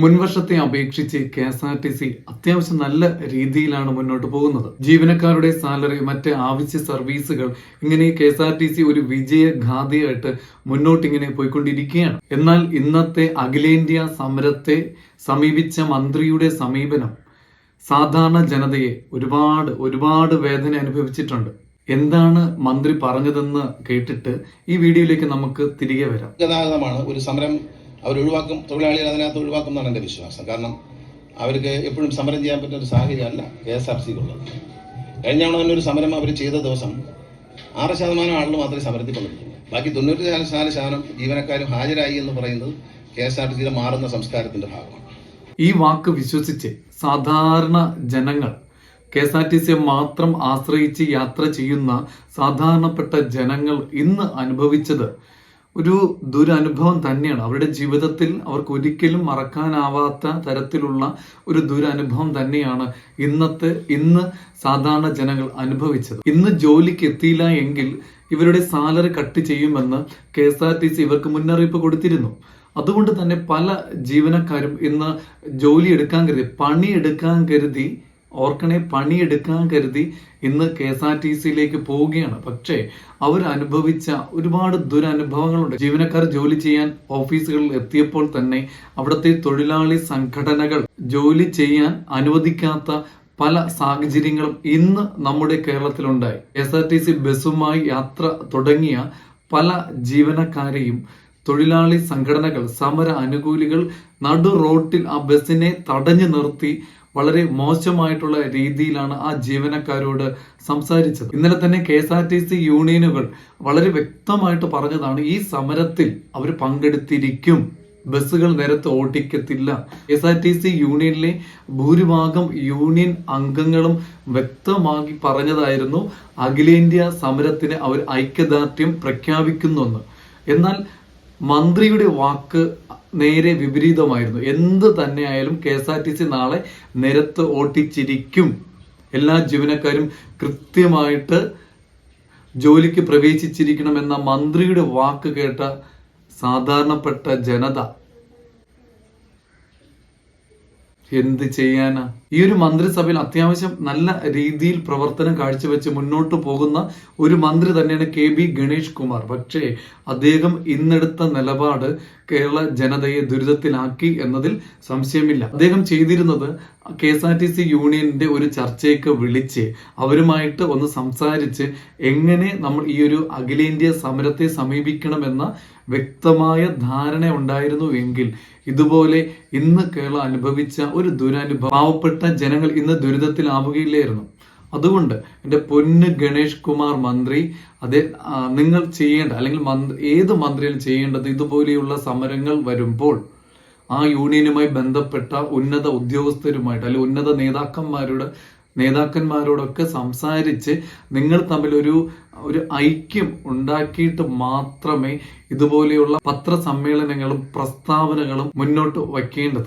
മുൻവർഷത്തെ അപേക്ഷിച്ച് K S R T C അത്യാവശ്യം നല്ല രീതിയിലാണ് മുന്നോട്ട് പോകുന്നത്. ജീവനക്കാരുടെ സാലറി മറ്റ് ആവശ്യ സർവീസുകൾ ഇങ്ങനെ K S R T C ഒരു വിജയഗാഥയായിട്ട് മുന്നോട്ടിങ്ങനെ പോയിക്കൊണ്ടിരിക്കുകയാണ്. എന്നാൽ ഇന്നത്തെ അഖിലേന്ത്യാ സമരത്തെ സമീപിച്ച മന്ത്രിയുടെ സമീപനം സാധാരണ ജനതയെ ഒരുപാട് ഒരുപാട് വേദന അനുഭവിച്ചിട്ടുണ്ട്. എന്താണ് മന്ത്രി പറഞ്ഞതെന്ന് കേട്ടിട്ട് ഈ വീഡിയോയിലേക്ക് നമുക്ക് തിരികെ വരാം. ഗതാഗതമാണ്. ഒരു സമരം അവർ ഒഴിവാക്കും തൊഴിലാളികൾ അതിനകത്ത് ഒഴിവാക്കും എന്നാണ് എന്റെ വിശ്വാസം. കാരണം അവർക്ക് എപ്പോഴും സമരം ചെയ്യാൻ പറ്റുന്ന ഒരു സാഹചര്യമല്ല കെ എസ് ആർ സിക്കുള്ളത്. കഴിഞ്ഞ തവണ തന്നെ ഒരു സമരം അവർ ചെയ്ത ദിവസം ആറ് ശതമാനം ആളുകൾ മാത്രമേ സമരത്തിൽ പങ്കെടുത്തുള്ളൂ ബാക്കി തൊണ്ണൂറ്റി നാല് ശതമാനം ജീവനക്കാരും ഹാജരായി എന്ന് പറയുന്നത് കെ എസ് ആർ ടി സിയിലെ മാറുന്ന സംസ്കാരത്തിന്റെ ഭാഗമാണ്. ഈ വാക്ക് വിശ്വസിച്ച് സാധാരണ ജനങ്ങൾ കെ എസ് ആർ ടി സിയെ മാത്രം ആശ്രയിച്ച് യാത്ര ചെയ്യുന്ന സാധാരണപ്പെട്ട ജനങ്ങൾ ഇന്ന് അനുഭവിച്ചത് ഒരു ദുരനുഭവം തന്നെയാണ്. അവരുടെ ജീവിതത്തിൽ അവർക്ക് ഒരിക്കലും മറക്കാനാവാത്ത തരത്തിലുള്ള ഒരു ദുരനുഭവം തന്നെയാണ് ഇന്നത്തെ ഇന്ന് സാധാരണ ജനങ്ങൾ അനുഭവിച്ചത്. ഇന്ന് ജോലിക്ക് എത്തിയില്ല എങ്കിൽ ഇവരുടെ സാലറി കട്ട് ചെയ്യുമെന്ന് K S R T C ഇവർക്ക് മുന്നറിയിപ്പ് കൊടുത്തിരുന്നു. അതുകൊണ്ട് തന്നെ പല ജീവനക്കാരും ഇന്ന് ജോലി എടുക്കാൻ കരുതി പണിയെടുക്കാൻ കരുതി ഓർക്കണെ പണിയെടുക്കാൻ കരുതി ഇന്ന് കെ എസ് ആർ ടി സിയിലേക്ക് പോവുകയാണ്. പക്ഷേ അവർ അനുഭവിച്ച ഒരുപാട് ദുരനുഭവങ്ങളുണ്ട്. ജീവനക്കാർ ജോലി ചെയ്യാൻ ഓഫീസുകളിൽ എത്തിയപ്പോൾ തന്നെ അവിടുത്തെ തൊഴിലാളി സംഘടനകൾ ജോലി ചെയ്യാൻ അനുവദിക്കാത്ത പല സാഹചര്യങ്ങളും ഇന്ന് നമ്മുടെ കേരളത്തിലുണ്ടായി. എസ് ആർ ടി സി ബസ്സുമായി യാത്ര തുടങ്ങിയ പല ജീവനക്കാരെയും തൊഴിലാളി സംഘടനകൾ സമര അനുകൂലികൾ നടു റോട്ടിൽ ആ ബസ്സിനെ തടഞ്ഞു നിർത്തി വളരെ മോശമായിട്ടുള്ള രീതിയിലാണ് ആ ജീവനക്കാരോട് സംസാരിച്ചത്. ഇന്നലെ തന്നെ K S R T C യൂണിയനുകൾ വളരെ വ്യക്തമായിട്ട് പറഞ്ഞതാണ് ഈ സമരത്തിൽ അവർ പങ്കെടുത്തിരിക്കും. ബസ്സുകൾ നേരത്തെ ഓട്ടിക്കത്തില്ല എസ് ആർ ടി സി യൂണിയനിലെ ഭൂരിഭാഗം യൂണിയൻ അംഗങ്ങളും വ്യക്തമാക്കി പറഞ്ഞതായിരുന്നു അഖിലേന്ത്യാ സമരത്തിന് അവർ ഐക്യദാർഢ്യം പ്രഖ്യാപിക്കുന്നെന്ന്. എന്നാൽ മന്ത്രിയുടെ വാക്ക് നേരെ വിപരീതമായിരുന്നു. എന്ത് തന്നെയായാലും K S R T C നാളെ നിരത്ത് ഓട്ടിച്ചിരിക്കും എല്ലാ ജീവനക്കാരും കൃത്യമായിട്ട് ജോലിക്ക് പ്രവേശിച്ചിരിക്കണമെന്ന മന്ത്രിയുടെ വാക്ക് കേട്ട സാധാരണപ്പെട്ട ജനത എന്ത് ചെയ്യാനാ? ഈ ഒരു മന്ത്രിസഭയിൽ അത്യാവശ്യം നല്ല രീതിയിൽ പ്രവർത്തനം കാഴ്ചവെച്ച് മുന്നോട്ട് പോകുന്ന ഒരു മന്ത്രി തന്നെയാണ് കെ ബി ഗണേഷ് കുമാർ. പക്ഷേ അദ്ദേഹം ഇന്നെടുത്ത നിലപാട് കേരള ജനതയെ ദുരിതത്തിലാക്കി എന്നതിൽ സംശയമില്ല. അദ്ദേഹം ചെയ്തിരുന്നത് K S R T C യൂണിയന്റെ ഒരു ചർച്ചയൊക്കെ വിളിച്ച് അവരുമായിട്ട് ഒന്ന് സംസാരിച്ച് എങ്ങനെ നമ്മൾ ഈ ഒരു അഖിലേന്ത്യാ സമരത്തെ സമീപിക്കണമെന്ന വ്യക്തമായ ധാരണ ഉണ്ടായിരുന്നു എങ്കിൽ ഇതുപോലെ ഇന്ന് കേരളം അനുഭവിച്ച ഒരു ദുരനുഭവം. പാവപ്പെട്ട ജനങ്ങൾ ഇന്ന് ദുരിതത്തിലാവുകയില്ലായിരുന്നു. അതുകൊണ്ട് എന്റെ പൊന്ന് ഗണേഷ് കുമാർ മന്ത്രി അതേ നിങ്ങൾ ചെയ്യേണ്ട അല്ലെങ്കിൽ മന്ത്രി ഏത് മന്ത്രിയും ചെയ്യേണ്ടത് ഇതുപോലെയുള്ള സമരങ്ങൾ വരുമ്പോൾ ആ യൂണിയനുമായി ബന്ധപ്പെട്ട ഉന്നത ഉദ്യോഗസ്ഥരുമായിട്ട് അല്ലെങ്കിൽ ഉന്നത നേതാക്കന്മാരോട് നേതാക്കന്മാരോടൊക്കെ സംസാരിച്ച് നിങ്ങൾ തമ്മിലൊരു ഒരു ഐക്യം ഉണ്ടാക്കിയിട്ട് മാത്രമേ ഇതുപോലെയുള്ള പത്രസമ്മേളനങ്ങളും പ്രസ്താവനകളും മുന്നോട്ട് വയ്ക്കേണ്ടത്.